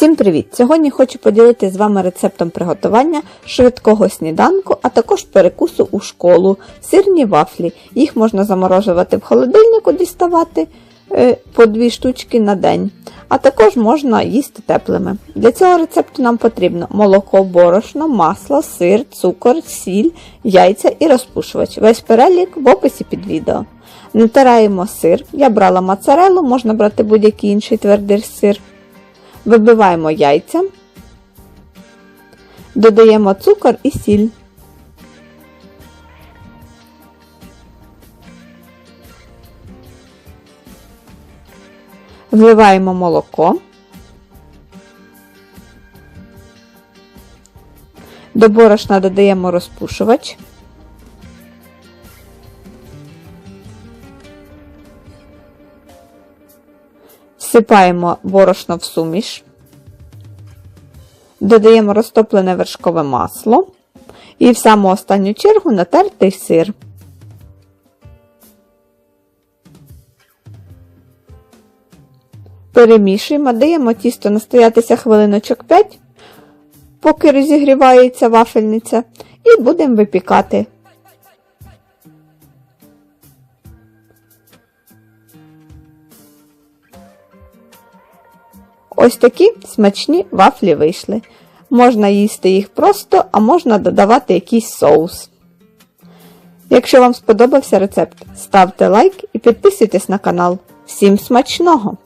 Всім привіт! Сьогодні хочу поділитися з вами рецептом приготування швидкого сніданку, а також перекусу у школу, сирні вафлі. Їх можна заморожувати в холодильнику, діставати е, по дві штучки на день, а також можна їсти теплими. Для цього рецепту нам потрібно молоко, борошно, масло, сир, цукор, сіль, яйця і розпушувач. Весь перелік в описі під відео. Натираємо сир. Я брала моцарелу, можна брати будь-який інший твердий сир. Вибиваємо яйця, додаємо цукор і сіль. Вливаємо молоко. До борошна додаємо розпушувач. Всипаємо борошно в суміш, додаємо розтоплене вершкове масло і в саму останню чергу натертий сир. Перемішуємо, даємо тісто настоятися хвилиночок 5, поки розігрівається вафельниця, і будемо випікати. Ось такі смачні вафлі вийшли. Можна їсти їх просто, а можна додавати якийсь соус. Якщо вам сподобався рецепт, ставте лайк і підписуйтесь на канал. Всім смачного!